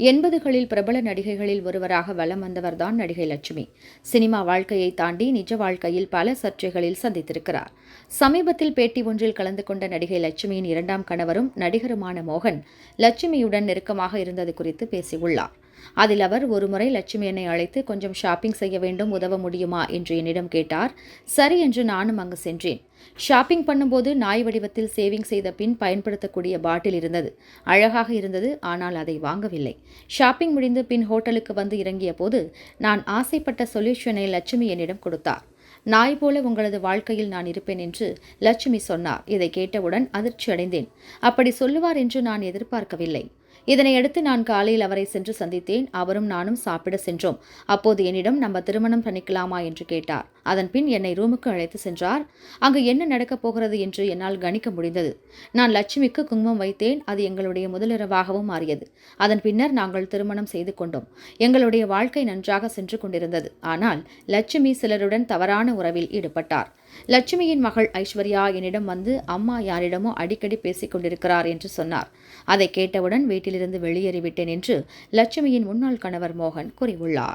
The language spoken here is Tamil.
எண்பதுகளில் பிரபல நடிகைகளில் ஒருவராக வலம் வந்தவர்தான் நடிகை லட்சுமி. சினிமா வாழ்க்கையை தாண்டி நிஜ வாழ்க்கையில் பல சர்ச்சைகளில் சந்தித்திருக்கிறார். சமீபத்தில் பேட்டி ஒன்றில் கலந்து கொண்ட நடிகை லட்சுமியின் இரண்டாம் கணவரும் நடிகருமான மோகன் லட்சுமியுடன் நெருக்கமாக இருந்தது குறித்து பேசியுள்ளார். அதில் அவர் ஒருமுறை லட்சுமி என்னை அழைத்து கொஞ்சம் ஷாப்பிங் செய்ய வேண்டும் உதவ முடியுமா? என்று என்னிடம் கேட்டார். சரி என்று நானும் அங்கு சென்றேன். ஷாப்பிங் பண்ணும்போது நாய் வடிவத்தில் சேவிங் செய்த பின் பயன்படுத்தக்கூடிய பாட்டில் இருந்தது. அழகாக இருந்தது ஆனால் அதை வாங்கவில்லை. ஷாப்பிங் முடிந்து பின் ஹோட்டலுக்கு வந்து இறங்கிய போது நான் ஆசைப்பட்ட சொல்யூஷனை லட்சுமி என்னிடம் கொடுத்தார். நாய் போல உங்களது வாழ்க்கையில் நான் இருப்பேன் என்று லட்சுமி சொன்னார். இதை கேட்டவுடன் அதிர்ச்சி அடைந்தேன் அப்படி சொல்லுவார் என்று நான் எதிர்பார்க்கவில்லை. இதனையடுத்து நான் காலையில் அவரை சென்று சந்தித்தேன். அவரும் நானும் சாப்பிட சென்றோம். அப்போது என்னிடம் நம்ம திருமணம் பண்ணிக்கலாமா? என்று கேட்டார். அதன்பின் என்னை ரூமுக்கு அழைத்து சென்றார். அங்கு என்ன நடக்கப் போகிறது? என்று என்னால் கணிக்க முடிந்தது. நான் லட்சுமிக்கு குங்குமம் வைத்தேன். அது எங்களுடைய முதலிரவாகவும் மாறியது. அதன் பின்னர் நாங்கள் திருமணம் செய்து கொண்டோம். எங்களுடைய வாழ்க்கை நன்றாக சென்று கொண்டிருந்தது. ஆனால் லட்சுமி சிலருடன் தவறான உறவில் ஈடுபட்டார். லட்சுமியின் மகள் ஐஸ்வர்யா என்னிடம் வந்து அம்மா யாரிடமோ அடிக்கடி பேசிக் கொண்டிருக்கிறார் என்று சொன்னார். அதை கேட்டவுடன் வீட்டிலிருந்து வெளியேறிவிட்டேன் என்று லட்சுமியின் முன்னாள் கணவர் மோகன் கூறியுள்ளார்.